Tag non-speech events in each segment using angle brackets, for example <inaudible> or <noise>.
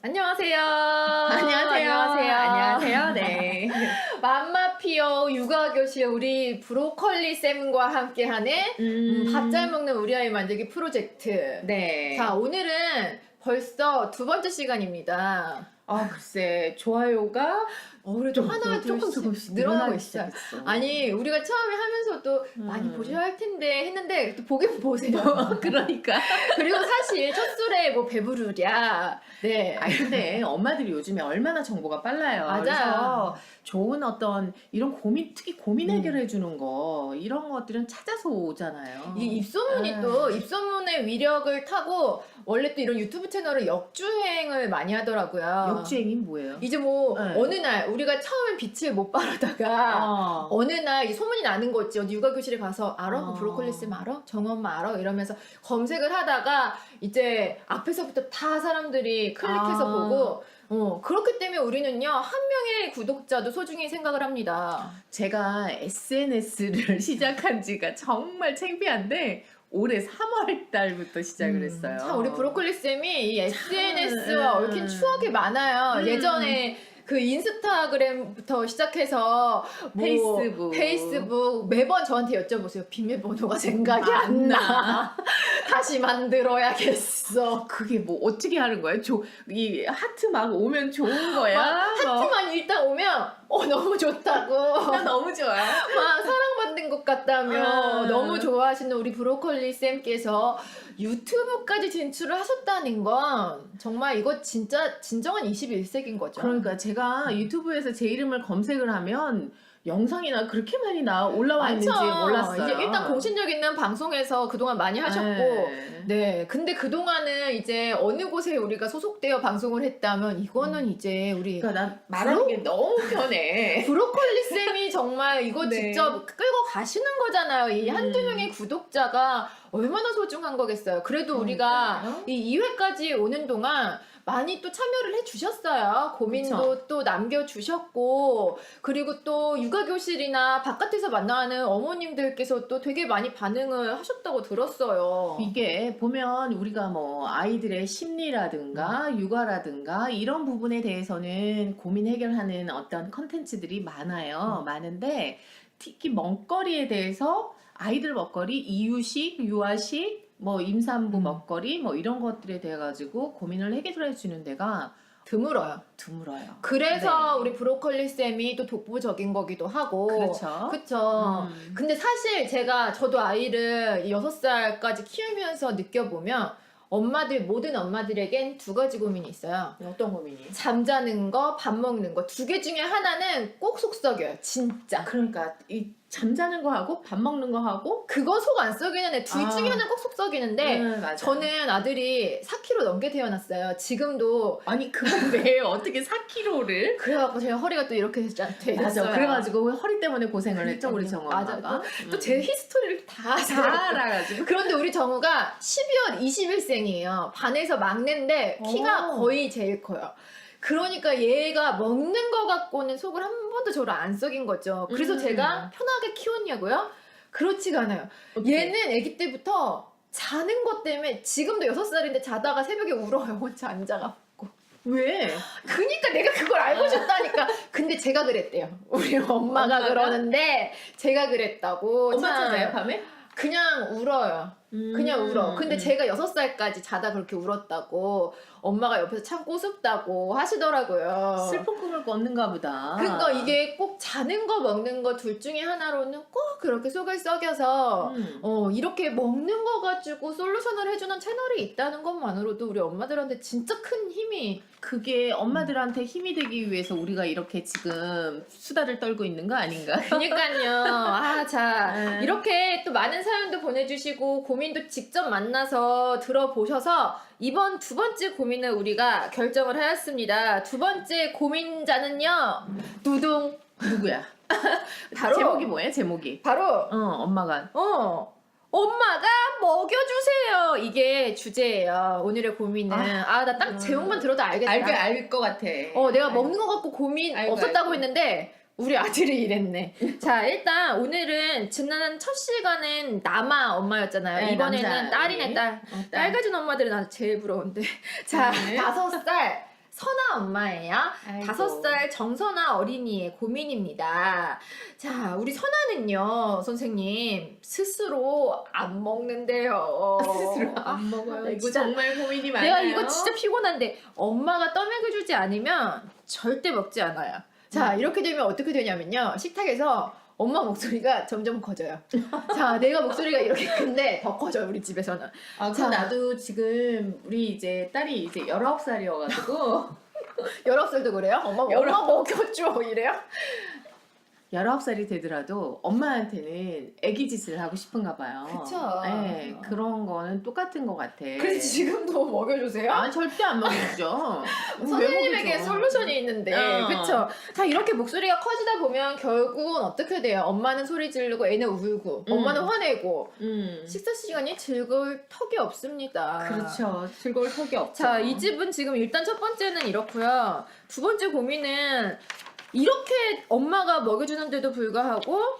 안녕하세요. 안녕하세요. 안녕하세요. 안녕하세요. 네. <laughs> 맘마피어 육아교실 우리 브로콜리 쌤과 함께하는 음, 밥 잘 먹는 우리 아이 만들기 프로젝트. 네. 자 오늘은 벌써 두 번째 시간입니다. 아 글쎄 좋아요가 어, 그래도 좀 하나 조금 조금씩 늘어나고 있어요. 아니 우리가 처음에 하면서도 많이 음. 보셔야 할 텐데 했는데 또 보긴 보세요. <laughs> 그러니까. <laughs> 그리고 사실 첫 술에 뭐 배부르랴. 네. 아 근데 엄마들이 요즘에 얼마나 정보가 빨라요. 맞아요. 그래서 좋은 어떤 이런 고민 특히 고민 음. 해결해 주는 거 이런 것들은 찾아서 오잖아요. 이 입소문이 음. 또 입소문의 위력을 타고 원래 또 이런 유튜브 채널은 역주행을 많이 하더라고요. 역주행이 뭐예요? 이제 뭐 네. 어느 날 우리가 처음엔 빛을 못 바르다가 어. 어느 날이 소문이 나는 거지 어디 육아 교실에 가서 알아? 그 어. 브로콜리 쌤 알아? 정엄마 알아? 이러면서 검색을 하다가 이제 앞에서부터 다 사람들이 클릭해서 아. 보고 어 그렇기 때문에 우리는요 한 명의 구독자도 소중히 생각을 합니다. 제가 SNS를 <laughs> 시작한 지가 정말 창피한데 올해 3월 달부터 시작을 음, 했어요. 참 우리 브로콜리 쌤이 이 SNS와 음. 얽힌 추억이 많아요. 음. 예전에 그 인스타그램부터 시작해서 뭐 페이스북. 페이스북 매번 저한테 여쭤보세요. 비밀번호가 생각이 안안 나. <laughs> 다시 만들어야겠어. 그게 뭐 어떻게 하는 거야? 조, 이 하트 막 오면 좋은 거야? 뭐. 하트만 일단 오면 어 너무 좋다고. 나 너무 좋아. 막 것 같다며 어. 너무 좋아하시는 우리 브로콜리 쌤께서 유튜브까지 진출을 하셨다는 건 정말 이거 진짜 진정한 21세기인 거죠. 그러니까 제가 유튜브에서 제 이름을 검색을 하면 영상이나 그렇게 많이 나 올라와 있는지. 몰랐어요. 이제 일단 공신력 있는 방송에서 그동안 많이 하셨고 네. 네. 근데 그동안은 이제 어느 곳에 우리가 소속되어 방송을 했다면 이거는 이제 우리 그러니까 난 말하는 게 너무 편해. <laughs> 브로콜리 쌤이 정말 이거 네. 직접 끌고 가시는 거잖아요. 이 한두 음. 명의 구독자가 얼마나 소중한 거겠어요. 그래도 우리가. 이 2회까지 오는 동안 많이 또 참여를 해 주셨어요. 고민도 그쵸. 또 남겨 주셨고 그리고 또 육아 교실이나 바깥에서 만나는 어머님들께서 또 되게 많이 반응을 하셨다고 들었어요. 이게 보면 우리가 뭐 아이들의 심리라든가 육아라든가 이런 부분에 대해서는 고민 해결하는 어떤 컨텐츠들이 많아요. 많은데 특히 먹거리에 대해서 아이들 먹거리, 이유식, 유아식, 뭐 임산부 음. 먹거리 뭐 이런 것들에 대해 가지고 고민을 해결해 주는 데가 드물어요. 드물어요. 그래서 네. 우리 브로콜리 쌤이 또 독보적인 거기도 하고 그렇죠. 그쵸. 음. 근데 사실 제가 저도 아이를 6살까지 키우면서 느껴보면 엄마들 모든 엄마들에겐 두 가지 고민이 있어요. 어떤 고민이? 잠자는 거, 밥 먹는 거 두 개 중에 하나는 꼭 속썩여요. 진짜. 그러니까 이 잠자는 거 하고 밥 먹는 거 하고 그거 속안 썩이는 애둘 아. 중에 하나 꼭 속 썩이는데 음, 맞아. 저는 아들이 4kg 넘게 태어났어요. 지금도 아니 그건데 <laughs> 어떻게 4kg를 그래갖고 제가 허리가 또 이렇게 됐어요. 맞아. 그래가지고 허리 때문에 고생을 했죠 우리 정엄 맞아. 엄마가. 또제 히스토리를 다다 알아요. 알아가지고. 그런데 우리 정우가 12월 20일생이에요. 반에서 막내인데 키가 오. 거의 제일 커요. 그러니까 얘가 먹는 거 갖고는 속을 한 번도 저를 안 썩인 거죠. 그래서 음. 제가 편하게 키웠냐고요? 그렇지가 않아요. 어떡해? 얘는 아기 때부터 자는 것 때문에 지금도 6살인데 자다가 새벽에 울어요. 혼자 앉아갖고. 왜? 그니까 내가 그걸 알고 싶다니까. 근데 제가 그랬대요. 우리 엄마가, 엄마가? 그러는데 제가 그랬다고. 엄마 참. 찾아요 밤에? 그냥 울어요. 그냥 음. 울어. 근데 제가 여섯 살까지 자다 그렇게 울었다고 엄마가 옆에서 참 꼬숩다고 하시더라고요. 슬픈 꿈을 꿨는가 보다. 그러니까 이게 꼭 자는 거 먹는 거 둘 중에 하나로는 꼭 그렇게 속을 썩여서 음. 어 이렇게 먹는 거 가지고 솔루션을 해주는 채널이 있다는 것만으로도 우리 엄마들한테 진짜 큰 힘이 그게 엄마들한테 힘이 되기 위해서 우리가 이렇게 지금 수다를 떨고 있는 거 아닌가? <laughs> 그니까요. 아, 자, 네. 이렇게 또 많은 사연도 보내주시고 고민도 직접 만나서 들어보셔서 이번 두 번째 고민을 우리가 결정을 하였습니다. 두 번째 고민자는요, 두둥. 누구야? <laughs> 바로, 제목이 뭐예요? 제목이? 바로, 어 엄마가 어, 엄마가 먹여주세요. 이게 주제예요. 오늘의 고민은. 아, 나딱 음. 제목만 들어도 알겠다. 알게 알 것 같아. 어, 내가 먹는 거 갖고 고민 알고, 없었다고 알고. 했는데 우리 아들이 이랬네. 자, 일단 오늘은 지난 첫 시간은 남아 엄마였잖아요. 네, 이번에는 남자 딸이네 아이. 딸. 어, 딸 가진 엄마들은 나 제일 부러운데. <laughs> 자, 네. 다섯 살 선아 엄마예요. 다섯 살 정선아 어린이의 고민입니다. 자, 우리 선아는요, 선생님, 스스로 안 먹는데요. <laughs> 스스로 안 먹어요. 나 이거 진짜- 정말 고민이 많아요. 내가 이거 진짜 피곤한데 엄마가 떠먹여주지 않으면 절대 먹지 않아요. 자 음. 이렇게 되면 어떻게 되냐면요 식탁에서 엄마 목소리가 점점 커져요. <laughs> 자 내가 목소리가 이렇게 큰데 더 커져요 우리 집에서는. 아, 자. 그 나도 지금 우리 이제 딸이 이제 19살이어가지고 19살도 <laughs> 그래요? 엄마 열아- 엄마 먹여줘 이래요? 19살이 되더라도 엄마한테는 애기 짓을 하고 싶은가 봐요. 그쵸. 네, 그런 거는 똑같은 것 같아. 그래서 지금도 <laughs> 먹여주세요? 아, 절대 안 먹이죠. <laughs> 선생님에게? 솔루션이 있는데 어. 그쵸? 자 이렇게 목소리가 커지다 보면 결국은 어떻게 돼요? 엄마는 소리 지르고 애는 울고 음. 엄마는 화내고 음. 식사 시간이 즐거울 턱이 없습니다. 그렇죠. 즐거울 턱이 없죠. 자, 이 집은 지금 일단 첫 번째는 이렇고요. 두 번째 고민은 이렇게 엄마가 먹여주는데도 불구하고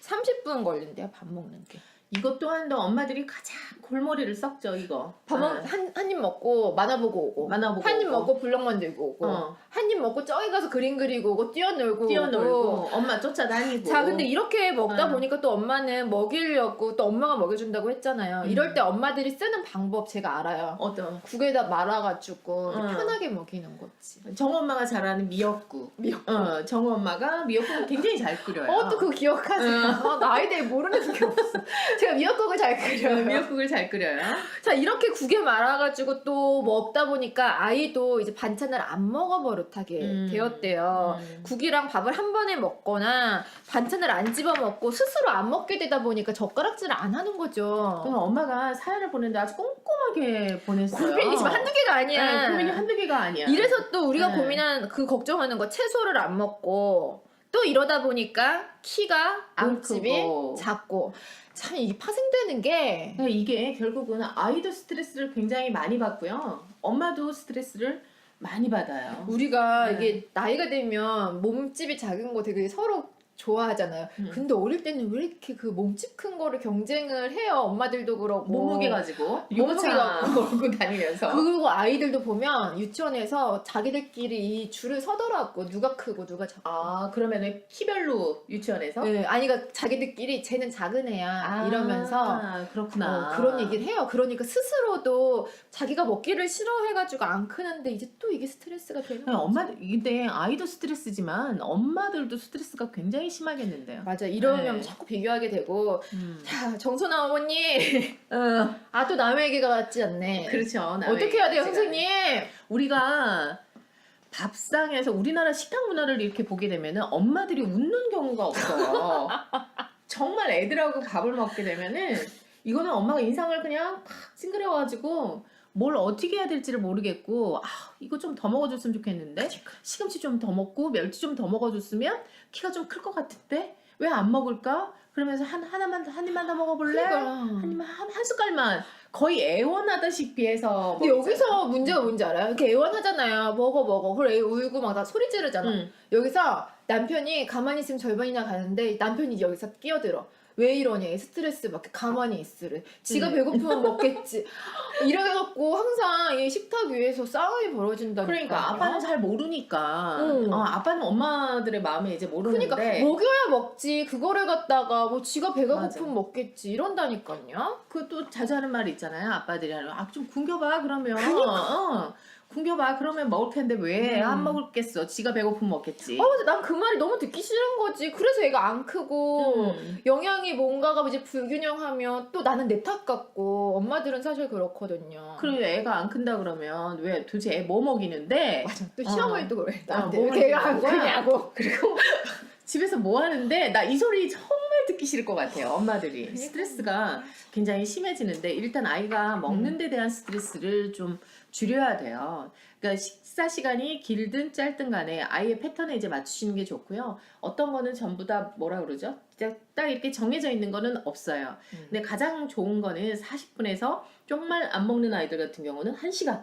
30분 걸린대요, 밥 먹는 게. 이것 또한도 엄마들이 가장 골머리를 썩죠, 이거. 밥 아, 한, 한입 먹고 만화 보고 오고. 만화 보고 한 입 오고. 먹고 블럭 만들고 오고. 어. 한 입 먹고 저기 가서 그림 그리고 오고 뛰어놀고. 뛰어놀고. 엄마 쫓아다니고. 자, 근데 이렇게 먹다 어. 보니까 또 엄마는 먹이려고 또 엄마가 먹여준다고 했잖아요. 음. 이럴 때 엄마들이 쓰는 방법 제가 알아요. 어떤 국에다 말아가지고 어. 편하게 먹이는 거지. 정 엄마가 잘하는 미역국. 미역국. 어, 정 엄마가 미역국을 굉장히 잘 끓여요. 어, 또 그거 기억하세요? 아, 나이 대에 모르는 게 없어. <laughs> 제가 미역국을 잘 어, 끓여요. 미역국을 잘 끓여요. 자, 이렇게 국에 말아가지고 또 먹다 보니까 아이도 이제 반찬을 안 먹어 버릇하게 음. 되었대요. 음. 국이랑 밥을 한 번에 먹거나 반찬을 안 집어 먹고 스스로 안 먹게 되다 보니까 젓가락질을 안 하는 거죠. 그럼 엄마가 사연을 보는데 아주 꼼꼼하게 보냈어요. 고민이 지금 한두 개가 아니야. 네, 고민이 한두 개가 아니야. 이래서 또 우리가 네. 고민한 그 걱정하는 거 채소를 안 먹고 또 이러다 보니까 키가 안 몸집이 크고. 작고 참 이게 파생되는 게 그러니까 이게 결국은 아이도 스트레스를 굉장히 많이 받고요. 엄마도 스트레스를 많이 받아요. 우리가 네. 이게 나이가 되면 몸집이 작은 거 되게 서로 좋아하잖아요. 음. 근데 어릴 때는 왜 이렇게 그 몸집 큰 거를 경쟁을 해요? 엄마들도 그렇고 몸무게 가지고 몸무게 갖고. 몰고 다니면서 그리고 아이들도 보면 유치원에서 자기들끼리 이 줄을 서더라고 누가 크고 누가 작고. 아 그러면은 키별로 유치원에서 네, 아니 그러니까 자기들끼리 쟤는 작은 애야 아, 이러면서 그렇구나 어, 그런 얘기를 해요. 그러니까 스스로도 자기가 먹기를 싫어해가지고 안 크는데 이제 또 이게 스트레스가 되는 그냥 거지. 엄마 근데 아이도 스트레스지만 엄마들도 스트레스가 굉장히 심하겠는데요. 맞아 이러면 네. 자꾸 비교하게 되고 음. 자 정선아 어머니 어, 아또 남의 얘기가 같지 않네. 그렇죠. 남의 어떻게 해야 돼요 얘기가 선생님? 우리가 밥상에서 우리나라 식탁 문화를 이렇게 보게 되면은 엄마들이 웃는 경우가 없어요. <laughs> 정말 애들하고 밥을 먹게 되면은 이거는 엄마가 인상을 그냥 팍 찡그려가지고 뭘 어떻게 해야 될지를 모르겠고 아 이거 좀 더 먹어줬으면 좋겠는데 시금치 좀 더 먹고 멸치 좀 더 먹어줬으면 키가 좀 클 것 같은데 왜 안 먹을까? 그러면서 한 하나만 한 입만 더 먹어볼래? 한 입만 한, 한 숟갈만 거의 애원하다시피 해서 근데. 여기서 문제가 뭔지 알아요? 이렇게 애원하잖아요. 먹어 먹어. 그래 애 울고 막 다 소리 지르잖아. 응. 여기서 남편이 가만히 있으면 절반이나 가는데 남편이 여기서 끼어들어. 왜 이러니? 스트레스 받게 가만히 있으래. 지가 음. 배고프면 <laughs> 먹겠지. 이래갖고 항상 이 식탁 위에서 싸움이 벌어진다니까. 그러니까 아빠는 잘 모르니까 응. 어, 아빠는 엄마들의 마음을 이제 모르는데 그러니까 먹여야 먹지. 그거를 갖다가 뭐 지가 배가 맞아. 고프면 먹겠지. 이런다니까요. 그또 자주 하는 말 있잖아요 아빠들이 하는 아좀 굶겨봐 그러면 그러니까. 어, 굶겨봐 그러면 먹을 텐데 왜 안 음. 먹을겠어 지가 배고프면 먹겠지 어, 근데 난 그 말이 너무 듣기 싫은 거지. 그래서 애가 안 크고 음. 영양이 뭔가가 이제 불균형하면 또 나는 내 탓 같고 엄마들은 사실 그렇거든요. 그리고 애가 안 큰다 그러면 왜 도대체 애 뭐 먹이는데 맞아. 또 어. 시어머니도 그래. 나한테 어, 왜뭐 걔가 안? 크냐고. <laughs> 그리고 집에서 뭐 하는데 나 이 소리 정말 듣기 싫을 것 같아요 엄마들이 그러니까. 스트레스가 굉장히 심해지는데 일단 아이가 먹는 데 대한 스트레스를 좀 줄여야 돼요. 그러니까 식사 시간이 길든 짧든 간에 아이의 패턴에 이제 맞추시는 게 좋고요. 어떤 거는 전부 다 뭐라 그러죠? 딱 이렇게 정해져 있는 거는 없어요. 근데 가장 좋은 거는 40분에서 정말 안 먹는 아이들 같은 경우는 1시간.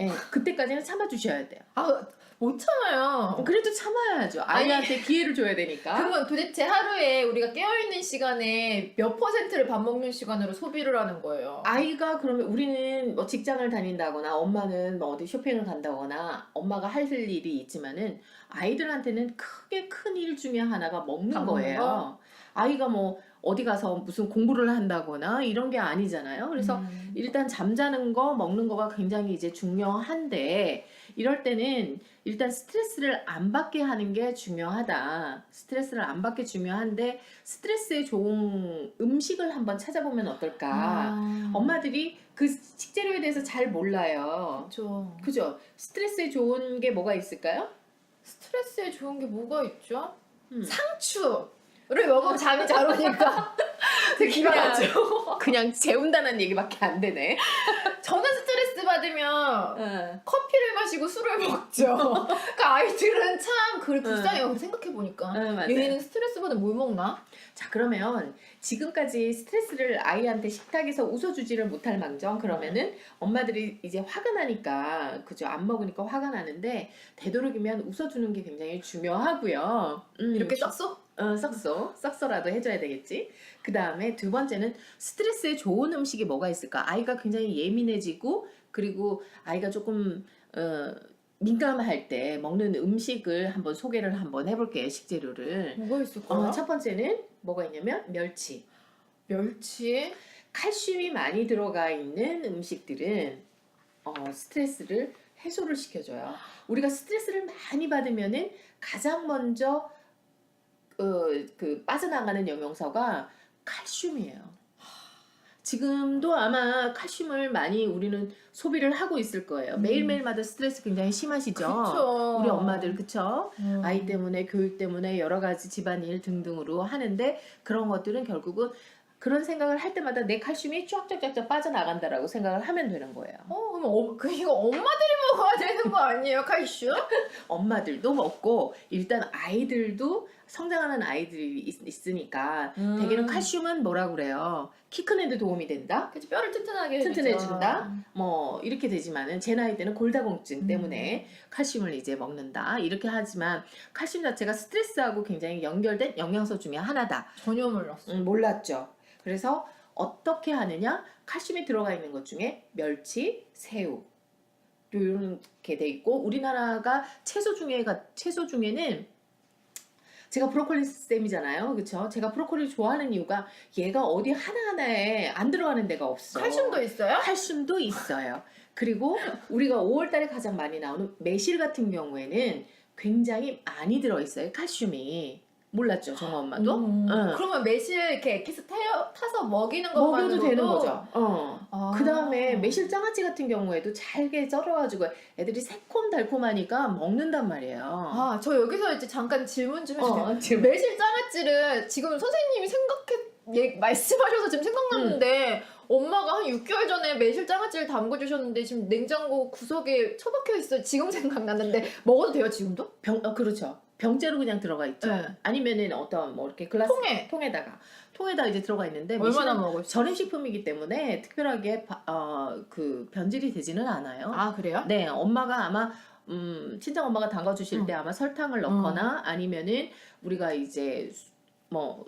예, 그때까지는 참아주셔야 돼요. 아, 못 참아요. 그래도 참아야죠. 아이한테 기회를 줘야 되니까. 그러면 도대체 하루에 우리가 깨어있는 시간에 몇 퍼센트를 밥 먹는 시간으로 소비를 하는 거예요? 아이가 그러면 우리는 뭐 직장을 다닌다거나 엄마는 뭐 어디 쇼핑을 간다거나 엄마가 할 일이 있지만은 아이들한테는 크게 큰 일 중에 하나가 먹는 거예요. 거? 아이가 뭐 어디 가서 무슨 공부를 한다거나 이런 게 아니잖아요. 그래서 음. 일단 잠자는 거 먹는 거가 굉장히 이제 중요한데 이럴 때는 일단 스트레스를 안 받게 하는 게 중요하다. 스트레스를 안 받게 중요한데 스트레스에 좋은 음식을 한번 찾아보면 어떨까? 아. 엄마들이 그 식재료에 대해서 잘 몰라요. 그렇죠. 그죠? 스트레스에 좋은 게 뭐가 있을까요? 스트레스에 좋은 게 뭐가 있죠? 음. 상추를 먹으면 잠이 잘 오니까 되게 기가 막히죠. 그냥 재운다는 얘기밖에 안 되네. 저는 스트레스 받으면 어. 커피를 마시고 술을 먹죠. <laughs> 그러니까 아이들은 참 그래 불쌍해요. 생각해 보니까 어, 맞아요. 얘네는 스트레스 받으면 뭘 먹나? 자 그러면 지금까지 스트레스를 아이한테 식탁에서 웃어주지를 못할 망정 그러면은 엄마들이 이제 화가 나니까 그죠 안 먹으니까 화가 나는데 되도록이면 웃어주는 게 굉장히 중요하고요. 음, 이렇게 주- 썩소? 어, 썩소 썩소라도 해줘야 되겠지. 그 다음에 두 번째는 스트레스에 좋은 음식이 뭐가 있을까? 아이가 굉장히 예민해지고 그리고 아이가 조금 어, 민감할 때 먹는 음식을 한번 소개를 한번 해볼게요 식재료를. 뭐가 있을까? 어, 첫 번째는 뭐가 있냐면 멸치. 멸치. 칼슘이 많이 들어가 있는 음식들은 어, 스트레스를 해소를 시켜줘요. 우리가 스트레스를 많이 받으면은 가장 먼저 어, 그 빠져나가는 영양소가 칼슘이에요. 지금도 아마 칼슘을 많이 우리는 소비를 하고 있을 거예요. 음. 매일매일마다 스트레스 굉장히 심하시죠? 그쵸. 우리 엄마들 그쵸? 음. 아이 때문에 교육 때문에 여러 가지 집안일 등등으로 하는데 그런 것들은 결국은 그런 생각을 할 때마다 내 칼슘이 쫙쫙쫙쫙 빠져나간다라고 생각을 하면 되는 거예요. 어, 그럼 어, 그 이거 엄마들이 먹어야 되는 거 아니에요, 칼슘? <laughs> 엄마들도 먹고 일단 아이들도 성장하는 아이들이 있, 으니까 대개는 칼슘은 뭐라 그래요? 키 큰 애들 도움이 된다. 그치, 뼈를 튼튼하게 해주죠. 튼튼해준다? 뭐 이렇게 되지만은 제 나이 때는 골다공증 음. 때문에 칼슘을 이제 먹는다 이렇게 하지만 칼슘 자체가 스트레스하고 굉장히 연결된 영양소 중에 하나다. 전혀 몰랐어. 음, 몰랐죠. 그래서 어떻게 하느냐? 칼슘이 들어가 있는 것 중에 멸치, 새우 이렇게 돼 있고 우리나라가 채소 중에가 채소 중에는 제가 브로콜리 쌤이잖아요, 그렇죠? 제가 브로콜리 좋아하는 이유가 얘가 어디 하나 하나에 안 들어가는 데가 없어. 칼슘도 있어요? 칼슘도 있어요. 그리고 우리가 5월달에 가장 많이 나오는 매실 같은 경우에는 굉장히 많이 들어있어요. 칼슘이 몰랐죠, 정아 엄마도? 음. 응. 그러면 매실 이렇게 엑기스 타요, 타서 먹이는 것만으로도 먹여도 되는 거죠. 어. 아. 그 다음에 매실 장아찌 같은 경우에도 잘게 썰어가지고 애들이 새콤달콤하니까 먹는단 말이에요. 아, 저 여기서 이제 잠깐 질문 좀 해주세요. 어, 지금 매실 장아찌를 지금 선생님이 생각해 예, 말씀하셔서 지금 생각났는데 엄마가 한 6개월 전에 매실 장아찌를 담궈 주셨는데 지금 냉장고 구석에 처박혀 있어요. 지금 <laughs> 생각났는데 먹어도 돼요 지금도? 병, 어, 그렇죠. 병째로 그냥 들어가 있죠. 네. 아니면은 어떤 뭐 이렇게 글라스 통에 통에다가 통에다 이제 들어가 있는데 얼마나 먹을 수? 절임식품이기 때문에 특별하게 바- 어, 그 변질이 되지는 않아요. 아 그래요? 네, 엄마가 아마 음, 친정 엄마가 담가 주실 응. 때 아마 설탕을 넣거나 아니면은 우리가 이제 수- 뭐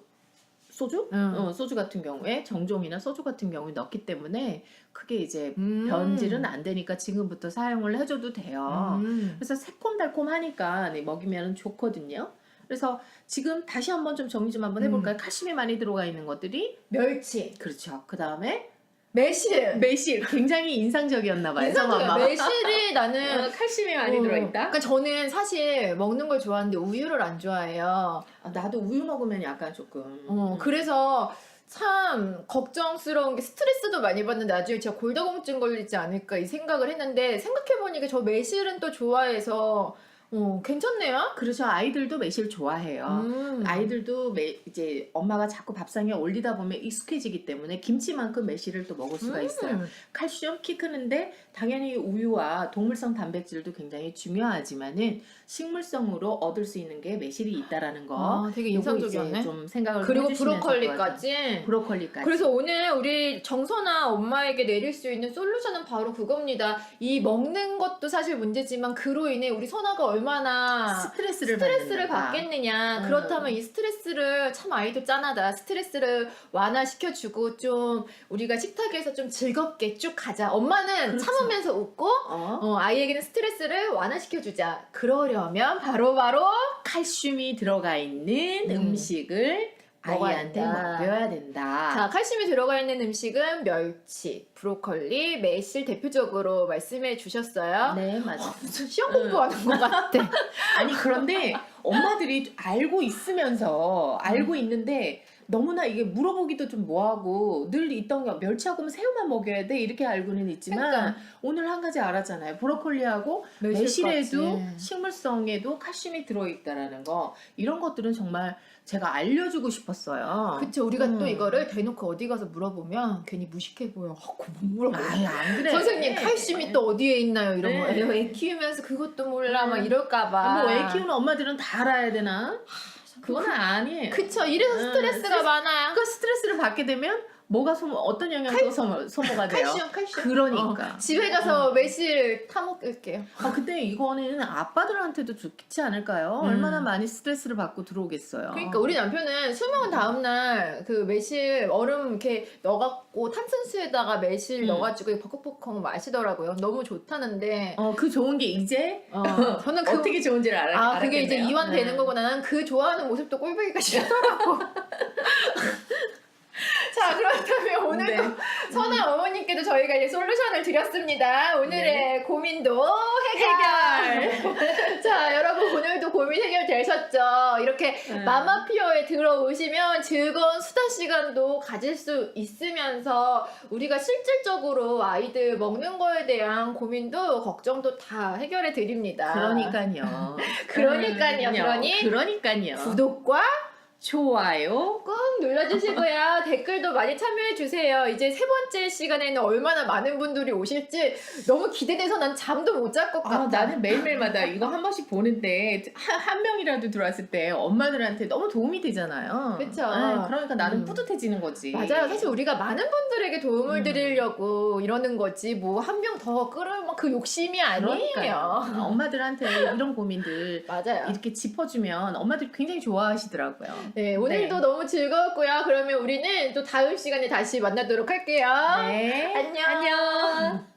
소주? 응. 어, 소주 같은 경우에 정종이나 소주 같은 경우에 넣기 때문에 크게 이제 음. 변질은 안 되니까 지금부터 사용을 해줘도 돼요. 음. 그래서 새콤달콤하니까 네, 먹이면 좋거든요. 그래서 지금 다시 한번 좀 정리 좀 한번 음. 해볼까요? 칼슘이 많이 들어가 있는 것들이 멸치, 그렇죠. 그 다음에 매실. 매실 굉장히 인상적이었나 봐요. 인상적이야. 매실이 나는 어, 칼슘이 많이 어, 들어있다. 그러니까 저는 사실 먹는 걸 좋아하는데 우유를 안 좋아해요. 아, 나도 우유 먹으면 약간 조금. 어, 그래서 참 걱정스러운 게 스트레스도 많이 받는데 나중에 제가 골다공증 걸리지 않을까 이 생각을 했는데 생각해보니까 저 매실은 또 좋아해서 어, 괜찮네요. 그래서 아이들도 매실 좋아해요. 음. 아이들도 매, 이제 엄마가 자꾸 밥상에 올리다 보면 익숙해지기 때문에 김치만큼 매실을 또 먹을 수가 있어요. 음. 칼슘 키 크는데 당연히 우유와 동물성 단백질도 굉장히 중요하지만은 식물성으로 얻을 수 있는 게 매실이 있다라는 거. 아, 되게 요거 인상적이었네. 이제 좀 생각을 그리고 해주시면 좋을 것 같아요. 브로콜리까지. 브로콜리까지. 그래서 오늘 우리 정선아 엄마에게 내릴 수 있는 솔루션은 바로 그겁니다. 이 먹는 것도 사실 문제지만 그로 인해 우리 선아가 얼마나 스트레스를, 스트레스를 받는다. 받겠느냐. 음. 그렇다면 이 스트레스를 참 아이도 짠하다. 스트레스를 완화시켜주고 좀 우리가 식탁에서 좀 즐겁게 쭉 가자. 엄마는 그렇죠. 참으면서 웃고 어? 어, 아이에게는 스트레스를 완화시켜주자. 그러려 면 바로 바로 칼슘이 들어가 있는 음. 음. 식을 먹어야 아이한테 된다. 먹여야 된다. 자, 칼슘이 들어가 있는 음식은 멸치, 브로콜리, 매실 대표적으로 말씀해 주셨어요. 네, 맞아. 무슨 시험 공부하는 것 같아. <laughs> 아니 그런데 엄마들이 알고 있으면서 알고 있는데 너무나 이게 물어보기도 좀 뭐하고 늘 있던 게 멸치하고 면 새우만 먹여야 돼 이렇게 알고는 있지만 그러니까. 오늘 한 가지 알았잖아요 브로콜리하고 매실에도 식물성에도 칼슘이 들어있다라는 거 이런 것들은 정말 제가 알려주고 싶었어요. 그쵸, 우리가 또 음. 이거를 대놓고 어디 가서 물어보면 괜히 무식해 보여. 아, 그거 못 물어봐. 아예 안 그래. 선생님, 칼슘이 또 어디에 있나요? 이런 거. 네. 애, 애 키우면서 그것도 몰라. 막 음. 이럴까봐. 뭐 애 키우는 엄마들은 다 알아야 되나? 그건 아니에요. 그쵸, 이래서 음, 스트레스가 스트레스- 많아요. 그 스트레스를 받게 되면 뭐가 소모 어떤 영양소가 소모, 소모가 돼요? 칼슘, 칼슘. 그러니까. 어, 집에 가서 매실 타먹을게요. 아, 근데 이거는 아빠들한테도 좋지 않을까요? 음. 얼마나 많이 스트레스를 받고 들어오겠어요. 그러니까 우리 남편은 술 먹은 다음 날 그 매실 얼음 이렇게 넣어갖고 탄산수에다가 매실 음. 넣어가지고 버컥버컥 마시더라고요. 너무 좋다는데. 어, 그 좋은 게 이제 어, 저는 그 어떻게 좋은지를 알아. 아, 그게 이제 알았겠네요. 이완되는 네. 거고 나는 그 좋아하는 모습도 꼴보기가 싫더라고. <laughs> 자, 그렇다면 오늘도 네. 선아 어머님께도 저희가 이제 솔루션을 드렸습니다. 오늘의 고민도 해결. <laughs> 자, 여러분 오늘도 고민 해결되셨죠? 이렇게 음. 마마피어에 들어오시면 즐거운 수다 시간도 가질 수 있으면서 우리가 실질적으로 아이들 먹는 거에 대한 고민도 걱정도 다 해결해 드립니다. 그러니까요. <laughs> 그러니까요. 음, 그러니 그러니까요. 구독과 좋아요. 꾹 눌러주시고요. 댓글도 많이 참여해주세요. 이제 세 번째 시간에는 얼마나 많은 분들이 오실지 너무 기대돼서 난 잠도 못 잘 것 같아. 아, 나는 매일매일마다 이거 한 번씩 보는데 한, 한 명이라도 들어왔을 때 엄마들한테 너무 도움이 되잖아요. 네, 그러니까 나는 음. 뿌듯해지는 거지. 맞아요. 사실 우리가 많은 분들에게 도움을 음. 드리려고 이러는 거지. 뭐 한 명 더 끌으면 그 욕심이 아니에요. 그러니까요. 엄마들한테 이런 고민들 <laughs> 맞아요. 이렇게 짚어주면 엄마들이 굉장히 좋아하시더라고요. 네, 오늘도 네. 너무 즐거웠고요. 그러면 우리는 또 다음 시간에 다시 만나도록 할게요. 네. 안녕. 안녕.